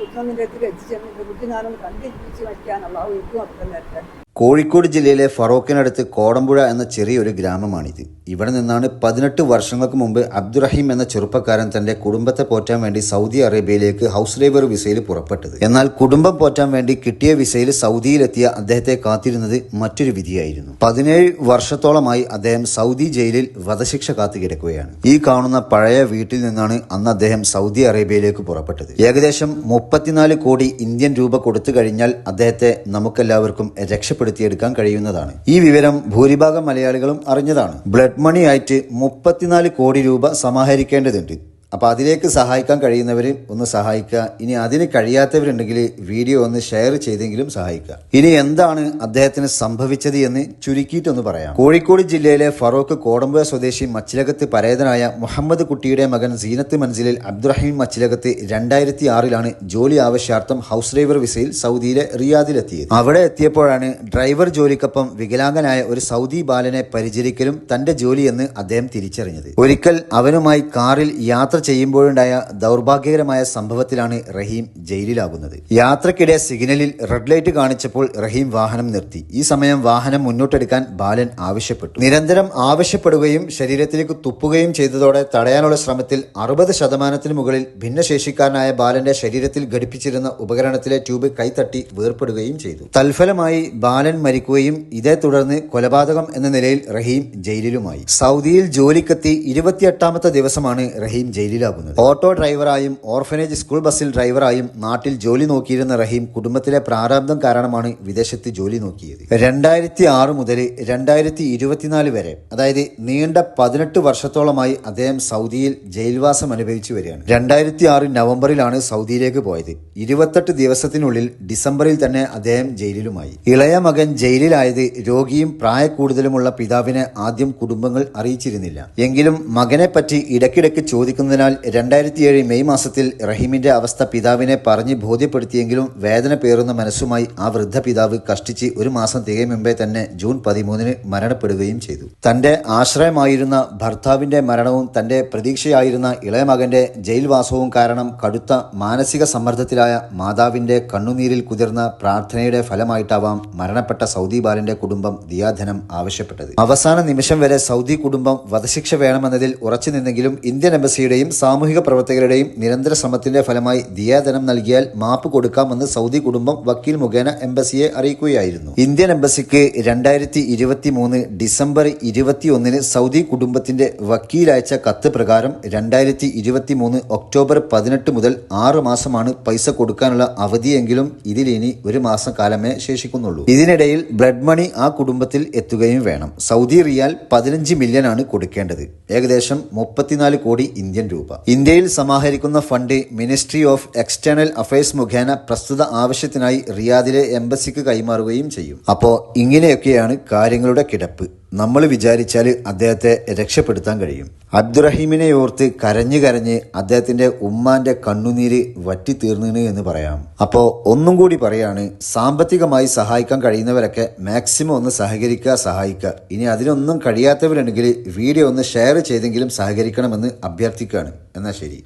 കുട്ടിനൊന്നിന്റെ അടുത്ത് എത്തിച്ചു എന്റെ കുട്ടി ഞാനൊന്ന് കണ്ട് ജീവിച്ച് മരിക്കാനുള്ള എനിക്കും അപ്പം കോഴിക്കോട് ജില്ലയിലെ ഫറോക്കിനടുത്ത് കോടമ്പുഴ എന്ന ചെറിയൊരു ഗ്രാമമാണിത്. ഇവിടെ നിന്നാണ് പതിനെട്ട് വർഷങ്ങൾക്ക് മുമ്പ് അബ്ദുറഹീം എന്ന ചെറുപ്പക്കാരൻ തന്റെ കുടുംബത്തെ പോറ്റാൻ വേണ്ടി സൗദി അറേബ്യയിലേക്ക് ഹൗസ് ലേബർ വിസയിൽ പുറപ്പെട്ടത്. എന്നാൽ കുടുംബം പോറ്റാൻ വേണ്ടി കിട്ടിയ വിസയിൽ സൗദിയിലെത്തിയ അദ്ദേഹത്തെ കാത്തിരുന്നത് മറ്റൊരു വിധിയായിരുന്നു. പതിനേഴ് വർഷത്തോളമായി അദ്ദേഹം സൗദി ജയിലിൽ വധശിക്ഷ കാത്തു കിടക്കുകയാണ്. ഈ കാണുന്ന പഴയ വീട്ടിൽ നിന്നാണ് അന്ന് അദ്ദേഹം സൗദി അറേബ്യയിലേക്ക് പുറപ്പെട്ടത്. ഏകദേശം മുപ്പത്തിനാല് കോടി ഇന്ത്യൻ രൂപ കൊടുത്തു കഴിഞ്ഞാൽ അദ്ദേഹത്തെ നമുക്കെല്ലാവർക്കും രക്ഷപ്പെടുത്തിയെടുക്കാൻ കഴിയുന്നതാണ്. ഈ വിവരം ഭൂരിഭാഗം മലയാളികളും അറിഞ്ഞതാണ്. ബ്ലഡ് മണി ആയിട്ട് മുപ്പത്തിനാല് കോടി രൂപ സമാഹരിക്കേണ്ടതുണ്ട്. അപ്പൊ അതിലേക്ക് സഹായിക്കാൻ കഴിയുന്നവർ ഒന്ന് സഹായിക്കുക. ഇനി അതിന് കഴിയാത്തവരുണ്ടെങ്കിൽ വീഡിയോ ഒന്ന് ഷെയർ ചെയ്തെങ്കിലും സഹായിക്കുക. ഇനി എന്താണ് അദ്ദേഹത്തിന് സംഭവിച്ചത് എന്ന് ചുരുക്കിയിട്ടൊന്ന് പറയാം. കോഴിക്കോട് ജില്ലയിലെ ഫറോക്ക് കോടമ്പുഴ സ്വദേശി മച്ചിലകത്ത് പരേതനായ മുഹമ്മദ് കുട്ടിയുടെ മകൻ സീനത്ത് മൻസിലിൽ അബ്ദുറഹീം മച്ചിലകത്ത് രണ്ടായിരത്തി ആറിലാണ് ജോലി ആവശ്യാർത്ഥം ഹൗസ് ഡ്രൈവർ വിസയിൽ സൗദിയിലെ റിയാദിലെത്തിയത്. അവിടെ എത്തിയപ്പോഴാണ് ഡ്രൈവർ ജോലിക്കൊപ്പം വികലാംഗനായ ഒരു സൗദി ബാലനെ പരിചരിക്കലും തന്റെ ജോലിയെന്ന് അദ്ദേഹം തിരിച്ചറിഞ്ഞത്. ഒരിക്കൽ അവനുമായി കാറിൽ യാത്ര ചെയ്യുമ്പോഴുണ്ടായ ദൗർഭാഗ്യകരമായ സംഭവത്തിലാണ് റഹീം ജയിലിലാകുന്നത്. യാത്രക്കിടെ സിഗ്നലിൽ റെഡ് ലൈറ്റ് കാണിച്ചപ്പോൾ റഹീം വാഹനം നിർത്തി. ഈ സമയം വാഹനം മുന്നോട്ടെടുക്കാൻ ബാലൻ ആവശ്യപ്പെട്ടു. നിരന്തരം ആവശ്യപ്പെടുകയും ശരീരത്തിലേക്ക് തുപ്പുകയും ചെയ്തതോടെ തടയാനുള്ള ശ്രമത്തിൽ അറുപത് ശതമാനത്തിന് മുകളിൽ ഭിന്നശേഷിക്കാരനായ ബാലന്റെ ശരീരത്തിൽ ഘടിപ്പിച്ചിരുന്ന ഉപകരണത്തിലെ ട്യൂബ് കൈത്തട്ടി വേർപ്പെടുകയും ചെയ്തു. തൽഫലമായി ബാലൻ മരിക്കുകയും ഇതേ തുടർന്ന് കൊലപാതകം എന്ന നിലയിൽ റഹീം ജയിലിലുമായി. സൗദിയിൽ ജോലിക്കെത്തി ഇരുപത്തിയെട്ടാമത്തെ ദിവസമാണ് റഹീം ജയിലിലാകുന്നത് ഓട്ടോ ഡ്രൈവറായും ഓർഫനേജ് സ്കൂൾ ബസ്സിൽ ഡ്രൈവറായും നാട്ടിൽ ജോലി നോക്കിയിരുന്ന റഹീം കുടുംബത്തിലെ പ്രാരാബ്ദം കാരണമാണ് വിദേശത്ത് ജോലി നോക്കിയത്. രണ്ടായിരത്തി ആറ് മുതൽ രണ്ടായിരത്തി ഇരുപത്തിനാല് വരെ അതായത് നീണ്ട പതിനെട്ട് വർഷത്തോളമായി അദ്ദേഹം സൗദിയിൽ ജയിൽവാസം അനുഭവിച്ചു വരികയാണ്. രണ്ടായിരത്തി ആറ് നവംബറിലാണ് സൗദിയിലേക്ക് പോയത്. ഇരുപത്തെട്ട് ദിവസത്തിനുള്ളിൽ ഡിസംബറിൽ തന്നെ അദ്ദേഹം ജയിലിലുമായി. ഇളയ മകൻ ജയിലിലായത് രോഗിയും പ്രായക്കൂടുതലുമുള്ള പിതാവിനെ ആദ്യം കുടുംബങ്ങൾ അറിയിച്ചിരുന്നില്ല. എങ്കിലും മകനെ പറ്റി ഇടയ്ക്കിടയ്ക്ക് ചോദിക്കുന്നതിനാൽ രണ്ടായിരത്തി ഏഴ് മെയ് മാസത്തിൽ റഹീമിന്റെ അവസ്ഥ പിതാവിനെ പറഞ്ഞ് ബോധ്യപ്പെടുത്തിയെങ്കിലും വേദന പേറുന്ന മനസ്സുമായി ആ വൃദ്ധ പിതാവ് കഷ്ടിച്ച് ഒരു മാസം തികയും മുമ്പേ തന്നെ ജൂൺ പതിമൂന്നിന് മരണപ്പെടുകയും ചെയ്തു. തന്റെ ആശ്രയമായിരുന്ന ഭർത്താവിന്റെ മരണവും തന്റെ പ്രതീക്ഷയായിരുന്ന ഇളയ മകന്റെ ജയിൽവാസവും കാരണം കടുത്ത മാനസിക സമ്മർദ്ദത്തിലായ മാതാവിന്റെ കണ്ണുനീരിൽ കുതിർന്ന പ്രാർത്ഥനയുടെ ഫലമായിട്ടാവാം മരണപ്പെട്ട സൗദി ബാലന്റെ കുടുംബം ദിയാധനം ആവശ്യപ്പെട്ടത്. അവസാന നിമിഷം വരെ സൗദി കുടുംബം വധശിക്ഷ വേണമെന്നതിൽ ഉറച്ചു നിന്നെങ്കിലും ഇന്ത്യൻ എംബസിയുടെയും സാമൂഹിക പ്രവർത്തകരുടെയും നിരന്തര ശ്രമത്തിന്റെ ഫലമായി ദിയാധനം നൽകിയാൽ മാപ്പ് കൊടുക്കാമെന്ന് സൗദി കുടുംബം വക്കീൽ മുഖേന എംബസിയെ അറിയിക്കുകയായിരുന്നു. ഇന്ത്യൻ എംബസിക്ക് രണ്ടായിരത്തി ഇരുപത്തി മൂന്ന് ഡിസംബർ ഇരുപത്തിയൊന്നിന് സൗദി കുടുംബത്തിന്റെ വക്കീൽ അയച്ച കത്ത് പ്രകാരം രണ്ടായിരത്തി ഇരുപത്തി മൂന്ന് ഒക്ടോബർ പതിനെട്ട് മുതൽ ആറ് മാസമാണ് പൈസ കൊടുക്കാനുള്ള അവധിയെങ്കിലും ഇതിലിനി ഒരു മാസം കാലമേ ശേഷിക്കുന്നുള്ളൂ. ഇതിനിടയിൽ ബ്ലഡ് മണി ആ കുടുംബത്തിൽ എത്തുകയും വേണം. സൗദി റിയാൽ പതിനഞ്ച് മില്യൺ ആണ് കൊടുക്കേണ്ടത്. ഏകദേശം മുപ്പത്തിനാല് കോടി ഇന്ത്യൻ രൂപ. ഇന്ത്യയിൽ സമാഹരിക്കുന്ന fund ministry of external affairs മുഖേന പ്രസ്തുത ആവശ്യത്തിനായി റിയാദിലെ എംബസിക്ക് കൈമാറുകയും ചെയ്യും. അപ്പോൾ ഇങ്ങനെയൊക്കെയാണ് കാര്യങ്ങളുടെ കിടപ്പ്. നമ്മൾ വിചാരിച്ചാൽ അദ്ദേഹത്തെ രക്ഷപ്പെടുത്താൻ കഴിയും. അബ്ദുറഹീമിനെ ഓർത്ത് കരഞ്ഞു കരഞ്ഞ് അദ്ദേഹത്തിന്റെ ഉമ്മാന്റെ കണ്ണുനീര് വറ്റിത്തീർന്നിന് എന്ന് പറയാം. അപ്പോൾ ഒന്നും കൂടി പറയാണ് സാമ്പത്തികമായി സഹായിക്കാൻ കഴിയുന്നവരൊക്കെ മാക്സിമം ഒന്ന് സഹകരിക്കുക സഹായിക്കുക. ഇനി അതിനൊന്നും കഴിയാത്തവരുണ്ടെങ്കിൽ വീഡിയോ ഒന്ന് ഷെയർ ചെയ്തെങ്കിലും സഹകരിക്കണമെന്ന് അഭ്യർത്ഥിക്കുകയാണ്. എന്നാൽ ശരി.